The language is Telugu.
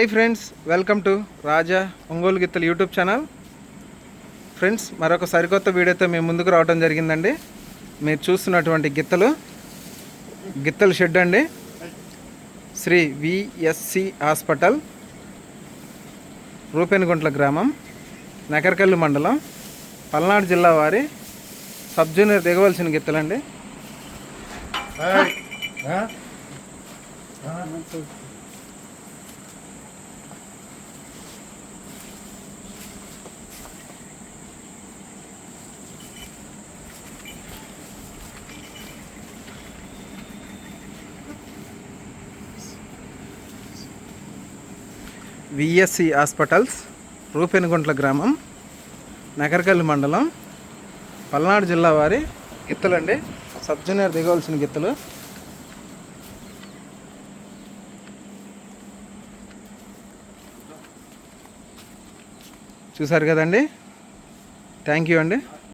Hi friends welcome to Raja Ongole గిత్తలు యూట్యూబ్ ఛానల్ ఫ్రెండ్స్ మరొక సరికొత్త వీడియోతో మేము ముందుకు రావడం జరిగిందండి. మీరు చూస్తున్నటువంటి గిత్తలు గిత్తల షెడ్ అండి. శ్రీ విఎస్సి హాస్పిటల్ రూపెనగుంట్ల గ్రామం నకరకల్లు మండలం పల్నాడు జిల్లా వారి సబ్ జూనియర్ దిగవలసిన గిత్తలండి. విఎస్సి హాస్పిటల్స్ రూపెనుగుంట్ల గ్రామం నగరకల్లి మండలం పల్నాడు జిల్లా వారి గిత్తలండి. సబ్ జూనియర్ దిగవలసిన గిత్తలు. చూసారు కదండి? థ్యాంక్ యూ అండి.